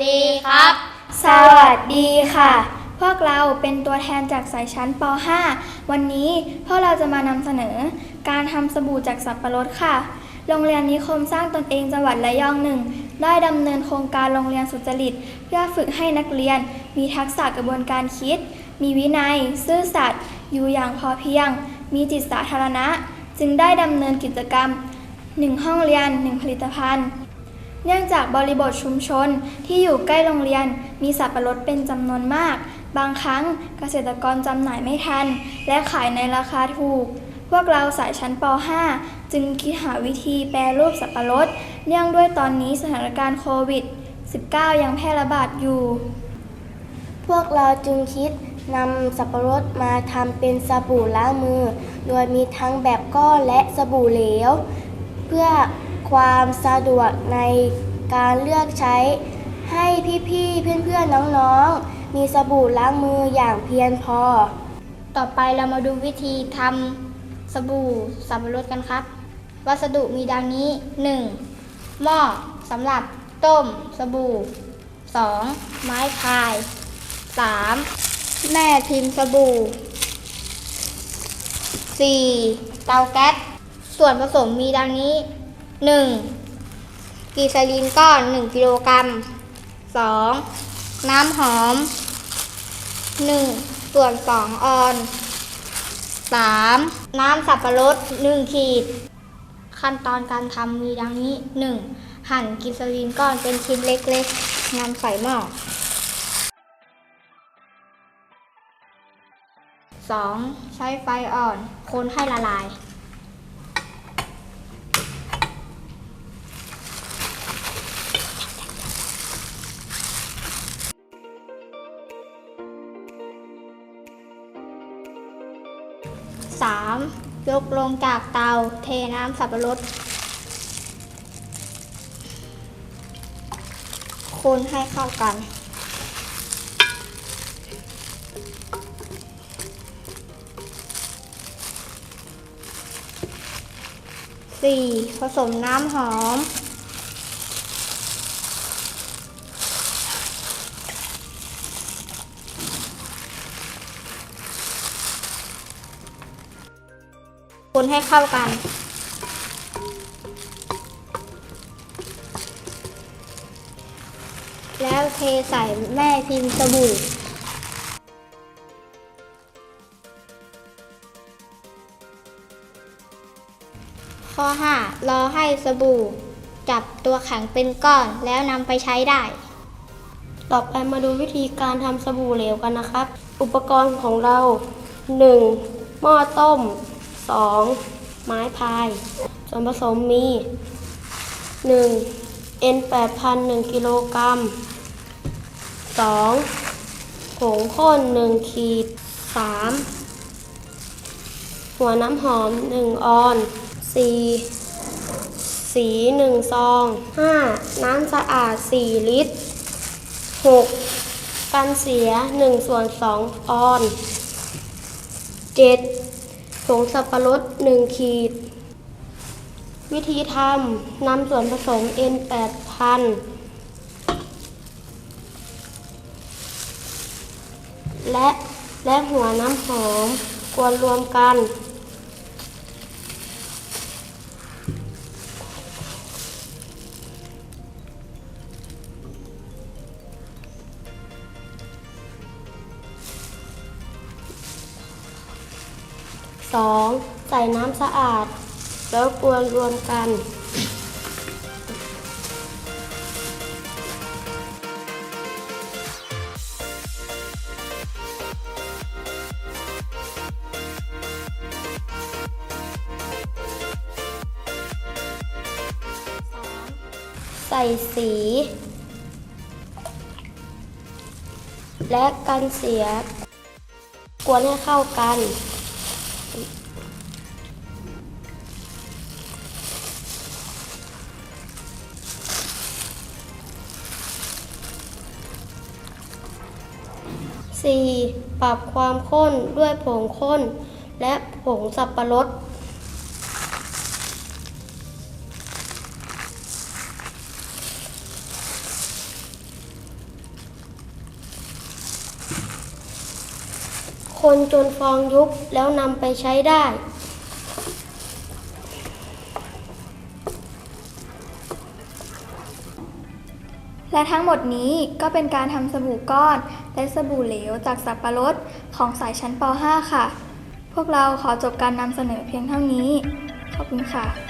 สวัสดีครับ สวัสดีค่ะ พวกเราเป็นตัวแทนจากสายชั้นป .5 วันนี้พวกเราจะมานำเสนอ การทำสบู่จากสับปะรดค่ะ โรงเรียนนิคมสร้างตนเองจังหวัดระยองหนึ่ง ได้ดำเนินโครงการโรงเรียนสุจริต เพื่อฝึกให้นักเรียน มีทักษะกระบวนการคิด มีวินัย ซื่อสัตย์ อยู่อย่างพอเพียง มีจิตสาธารณะ จึงได้ดำเนินกิจกรรม 1 ห้องเรียน 1 ผลิตภัณฑ์ เนื่องจากบริบทชุมชนที่อยู่ใกล้โรงเรียนมีสับปะรดเป็นจำนวนมาก บางครั้งเกษตรกรจำหน่ายไม่ทัน และขายในราคาถูก พวกเราสายชั้นป .5 จึงคิดหาวิธีแปรรูปสับปะรด เนื่องด้วยตอนนี้สถานการณ์โควิด -19 ยังแพร่ระบาดอยู่ พวกเราจึงคิดนำสับปะรดมาทำเป็นสบู่ล้างมือ โดยมีทั้งแบบก้อนและสบู่เหลว เพื่อ ความสะดวกในการเลือกใช้ ให้พี่ๆ เพื่อนๆ น้องๆ มีสบู่ล้างมืออย่างเพียงพอ ต่อไปเรามาดูวิธีทำสบู่สับปะรดกันครับ วัสดุมีดังนี้ 1. หม้อสำหรับต้มสบู่ 2. ไม้พาย 3. แม่พิมพ์สบู่ 4. เตาแก๊สส่วนผสมมีดังนี้ 1. กีซาลีนก้อน 1 กิโลกรัม 2. น้ำหอม 1 ส่วน 2 ออน 3. น้ำสับปะรด 1 ขีด ขั้นตอนการทำมีดังนี้ 1. หั่นกิซาลีนก้อนเป็นชิ้นเล็กๆนำใส่หม้อ 2. ใช้ไฟอ่อน คนให้ละลาย 3. ยกลงจากเตาเทน้ำสับปะรดคนให้เข้ากัน 4. ผสมน้ำหอม คนให้เข้ากัน แล้วเทใส่แม่พิมพ์สบู่ข้อ 5. รอให้สบู่ จับตัวแข็งเป็นก้อนแล้วนำไปใช้ได้ ต่อไปมาดูวิธีการทำสบู่เหลวกันนะครับ อุปกรณ์ของเรา 1. หม้อต้ม 2. ไม้พาย ส่วนผสมมี 1. N 8 0 0 1กิโลกรัม 2. ผงข้น 1 ขีด 3. หัวน้ำหอม 1 ออน 4. สี 1 ซอง 5. น้ำสะอาด 4 ลิตร 6. กันเสีย 1 ส่วน 2 ออน 7. งสับปะรด 1 ขีด วิธีทำนำส่วนผสม N 8 0 0และและหัวน้ำหอมกวนรวมกัน 2. ใส่น้ำสะอาด แล้วกวนรวมกัน ใส่สี และกันเสีย กวนให้เข้ากัน 4. ปรับความข้นด้วยผงข้น และผงสับปะรด คนจนฟองยุบแล้วนำไปใช้ได้ และทั้งหมดนี้ก็เป็นการทำสบู่ก้อนและสบู่เหลวจากสับปะรดของสายชั้นป .5 ค่ะ พวกเราขอจบการนำเสนอเพียงเท่านี้ ขอบคุณค่ะ